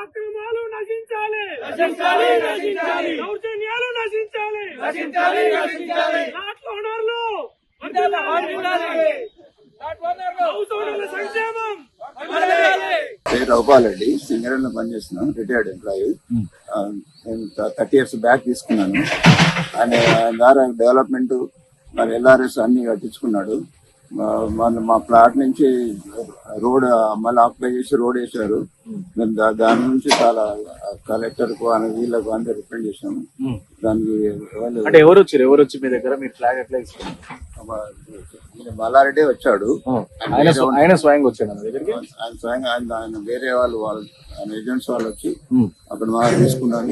అక్రమాలు నశించాలి. నశించాలి, నశించాలి. దౌర్జన్యాలు నశించాలి. నశించాలి, నశించాలి. నాట్ల ఓనర్లు సంక్షేమం. పేరు రఘుపాలండి సింగరేణిలో పనిచేస్తున్నాను రిటైర్డ్ ఎంప్లాయీ ఆ, నేను థర్టీ ఇయర్స్ బ్యాక్ తీసుకున్నాను. ఆయన ఆయన ద్వారా డెవలప్మెంట్ మరి ఎల్ఆర్ఎస్ అన్ని కట్టించుకున్నాడు. మా- మన మా ప్లాట్ నుంచి రోడ్ మళ్ళీ ఆక్యుపై చేసి రోడ్ వేశారు. మేము. దాని నుంచి చాలా కలెక్టర్కు అని వీళ్ళకు అందరు రిప్రజెంట్ చేసాము దానికి అంటే ఎవరు వచ్చారు? ఎవరు వచ్చి మీ దగ్గర? మీ ఫ్లాగ్ ఎట్లా మల్లారెడ్డి వచ్చాడు. ఆయన స్వ- ఆయన స్వయంగా వచ్చాడు దగ్గరికి? ఆయన స్వయంగా ఆయన వేరే వాళ్ళు వాళ్ళు ఆయన ఏజెంట్స్ వాళ్ళు వచ్చి. అక్కడ మా తీసుకున్నాను.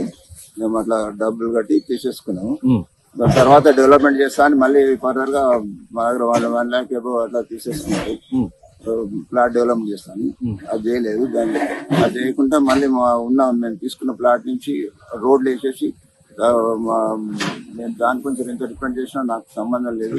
మేము అట్లా డబ్బులు కట్టి తీసేసుకున్నాము. దాని తర్వాత డెవలప్మెంట్ చేస్తా అని మళ్ళీ ఫర్దర్గా మా దగ్గర వన్ వన్ ల్యాక్ ఎబో అట్లా తీసేసుకున్నారు. ప్లాట్ డెవలప్మెంట్ చేస్తాను. అది చేయలేదు. దాన్ని అది చేయకుండా మళ్ళీ ఉన్న మేము తీసుకున్న ప్లాట్ నుంచి రోడ్లు వేసేసి నేను దాని గురించి ఎంత డిపెండ్ చేసినా నాకు సంబంధం లేదు.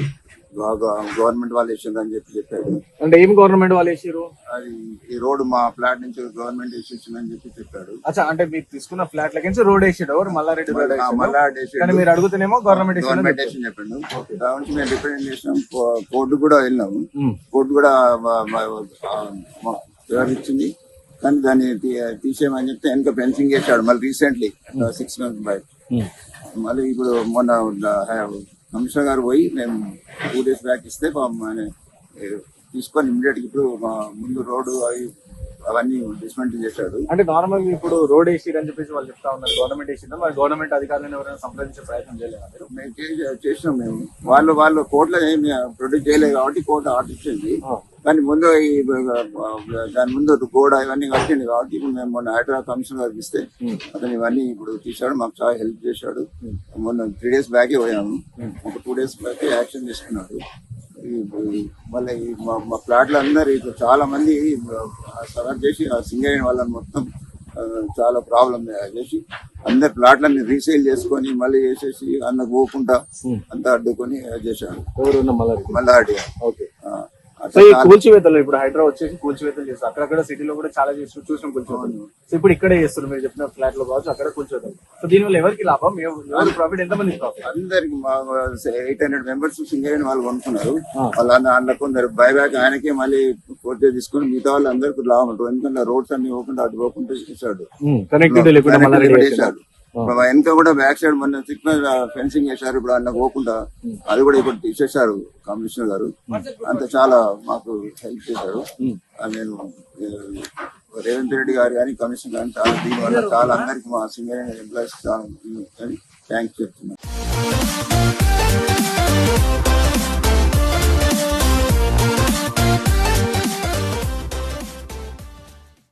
గవర్నమెంట్ వాళ్ళు వేసిండ్రు అని చెప్పి చెప్పాడు అంటే ఏం గవర్నమెంట్ వాళ్ళు వేసారు అది ఈ రోడ్డు మా ప్లాట్ నుంచి గవర్నమెంట్ వేసేసిందని చెప్పి చెప్పాడు అచ్చా అంటే మీరు తీసుకున్న ఫ్లాట్ లకి రోడ్ వేసాడు ఎవరు? మల్లారెడ్డి రోడ్ మళ్ళా- వేసాడు. మీరు అడుగుతూనేమో గవర్నమెంట్ గవర్నమెంట్ వేసింది చెప్పిండు. దాని నుంచి మేము రిప్రజెంట్ చేసినాం. కోర్టు కూడా వెళ్ళినాము. కోర్టు కూడా ఇచ్చింది. కానీ దాన్ని తీసేయమని చెప్తే వెనక ఫెన్సింగ్ చేశాడు మళ్ళీ రీసెంట్లీ సిక్స్ మంత్స్ బ్యాక్ మళ్ళీ ఇప్పుడు మొన్న కమిషనర్ గారు పోయి మేము టూ డేస్ బ్యాక్ ఇస్తే తీసుకొని ఇమ్మీడియట్ ఇప్పుడు మా ముందు రోడ్డు అవి అవన్నీ డిస్మెంటిల్ చేశాడు. అంటే నార్మల్ ఇప్పుడు రోడ్ వేసిరు అని చెప్పేసి వాళ్ళు చెప్తా ఉన్నారు. గవర్నమెంట్ వేసిందా మరి గవర్నమెంట్ అధికారులను ఎవరైనా సంప్రదించే ప్రయత్నం చేయలేదా మేము చేసినాం మేము. వాళ్ళు వాళ్ళు కోర్టులో ఏమి ప్రొడ్యూస్ చేయలేదు కాబట్టి కోర్టు ఆర్డర్ ఇచ్చింది కానీ ముందు ఈ దాని ముందు గోడ ఇవన్నీ కట్టింది కాబట్టి ఇప్పుడు మేము మొన్న హైదరాబాద్ కమిషనర్ గారికి ఇస్తే అతను ఇవన్నీ ఇప్పుడు తీశాడు మాకు చాలా హెల్ప్ చేశాడు. మొన్న త్రీ డేస్ బ్యాకే పోయాము. ఒక టూ డేస్ బ్యాకే యాక్షన్ తీసుకున్నాడు. మళ్ళీ మా- ప్లాట్లు అందరు ఇప్పుడు చాలా మంది సలహా చేసి ఆ సింగరేణి వాళ్ళని మొత్తం చాలా ప్రాబ్లం చేసి అందరి ప్లాట్లన్నీ రీసేల్ చేసుకొని మళ్ళీ చేసేసి అన్న పోకుండా అంతా అడ్డుకొని చేశాడు. మల్లారెడ్డి? ఓకే. సో ఈ కూల్చివేతలు ఇప్పుడు హైదరాబాద్ వచ్చేసి కూల్చివేతలు చేస్తారు. అక్కడక్కడ సిటీలో కూడా చాలా చేసి చూసిన కూల్చివేతలు. సో ఇప్పుడు ఇక్కడే చేస్తారు మీరు చెప్పిన ఫ్లాట్లో కావచ్చు అక్కడ కూల్చివేతలు. సో దీనివల్ల ఎవరికి లాభం? ఎవ- ఎవరు ప్రాఫిట్ ఎంత మంది అందరికి ఎయిట్ హండ్రెడ్ మెంబర్స్ సింగరేణి వాళ్ళు కొనుక్కున్నారు. వాళ్ళు అందులో కొందరు బైబ్యాక్ ఆయనకే మళ్ళీ కోర్టు తీసుకుని మిగతా వాళ్ళు అందరికి లాభం ఎందుకంటే రోడ్స్ అన్ని ఓపెన్ అటు పోకుండా చేశాడు. కనెక్టివిటీ లేకుండా వెనక ఇప్పుడు కూడా బ్యాక్ సైడ్ మొన్న సిగ్నల్ ఫెన్సింగ్ చేశారు. ఇప్పుడు అన్న పోకుండా అది కూడా ఇప్పుడు తీసేశారు కమిషనర్ గారు. అంత చాలా మాకు హెల్ప్ చేశారు. నేను రేవంత్ రెడ్డి గారు కానీ కమిషనర్ కానీ చాలా దీనివల్ల చాలా అందరికి మా సింగర్ ఎంప్లాయీస్ చాలా థ్యాంక్స్ చెప్తున్నాను